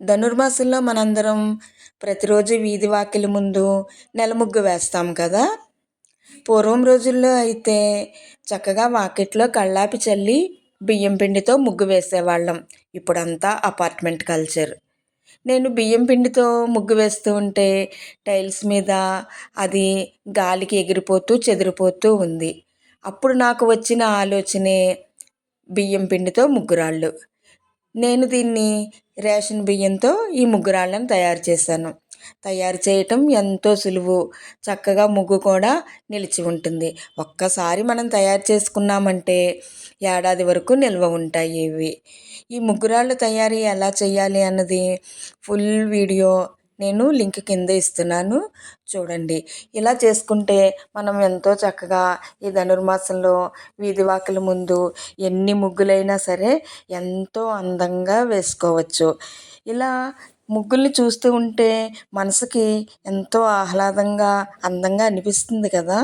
ధనుర్మాసంలో మనందరం ప్రతిరోజు వీధి వాకిలి ముందు నెల ముగ్గు వేస్తాం కదా. పూర్వం రోజుల్లో అయితే చక్కగా వాకిట్లో కళ్ళాపి చల్లి బియ్యం పిండితో ముగ్గు వేసేవాళ్ళం. ఇప్పుడంతా అపార్ట్మెంట్ కల్చర్. నేను బియ్యం పిండితో ముగ్గు వేస్తూ ఉంటే టైల్స్ మీద అది గాలికి ఎగిరిపోతూ చెదిరిపోతూ ఉంది. అప్పుడు నాకు వచ్చిన ఆలోచనే బియ్యం పిండితో ముగ్గురాళ్ళు. నేను దీన్ని రేషన్ బియ్యంతో ఈ ముగ్గురాళ్ళను తయారు చేశాను. తయారు చేయటం ఎంతో సులువు. చక్కగా ముగ్గు కూడా నిలిచి ఉంటుంది. ఒక్కసారి మనం తయారు చేసుకున్నామంటే ఏడాది వరకు నిల్వ ఉంటాయి ఇవి. ఈ ముగ్గురాళ్ళు తయారీ ఎలా చేయాలి అన్నది ఫుల్ వీడియో నేను లింక్ కింద ఇస్తున్నాను. చూడండి. ఇలా చేసుకుంటే మనం ఎంతో చక్కగా ఈ ధనుర్మాసంలో వీధివాకుల ముందు ఎన్ని ముగ్గులైనా సరే ఎంతో అందంగా వేసుకోవచ్చు. ఇలా ముగ్గుల్ని చూస్తూ ఉంటే మనసుకి ఎంతో ఆహ్లాదంగా అందంగా అనిపిస్తుంది కదా?